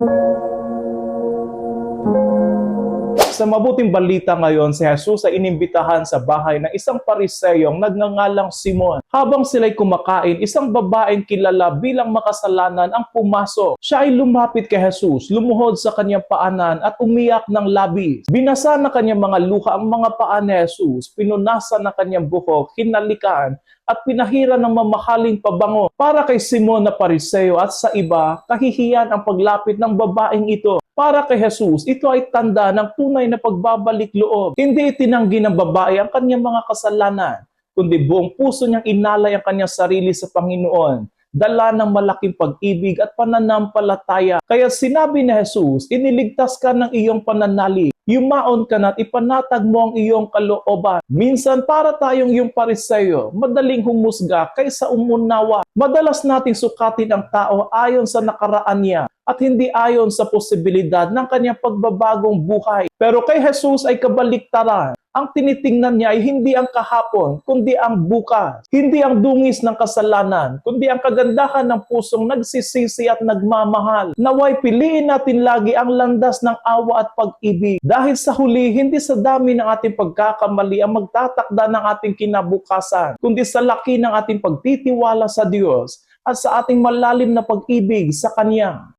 Música Sa mabuting balita ngayon, si Jesus ay inimbitahan sa bahay ng isang pariseyong nagngangalang Simon. Habang sila'y kumakain, isang babaeng kilala bilang makasalanan ang pumasok. Siya ay lumapit kay Jesus, lumuhod sa kanyang paanan at umiyak ng labis. Binasa na kanyang mga luha ang mga paa ni Jesus, pinunasan na kanyang buhok, hinalikan, at pinahiran ng mamahaling pabango para kay Simon na pariseo at sa iba, kahihiyan ang paglapit ng babaeng ito. Para kay Jesus, ito ay tanda ng tunay na pagbabalik loob. Hindi itinanggi ng babae ang kanyang mga kasalanan, kundi buong puso niyang inalay ang kanyang sarili sa Panginoon. Dala ng malaking pag-ibig at pananampalataya. Kaya sinabi ni Jesus, iniligtas ka ng iyong pananalig. Yumaon ka na at ipanatag mo ang iyong kalooban. Minsan para tayong yung pariseyo, madaling humusga kaysa umunawa. Madalas nating sukatin ang tao ayon sa nakaraan niya at hindi ayon sa posibilidad ng kanyang pagbabagong buhay. Pero kay Jesus ay kabaliktaran. Ang tinitingnan niya ay hindi ang kahapon, kundi ang bukas. Hindi ang dungis ng kasalanan, kundi ang kagandahan ng pusong nagsisisi at nagmamahal. Naway piliin natin lagi ang landas ng awa at pag-ibig. Dahil sa huli, hindi sa dami ng ating pagkakamali ang magtatakda ng ating kinabukasan, kundi sa laki ng ating pagtitiwala sa Diyos at sa ating malalim na pag-ibig sa Kanya.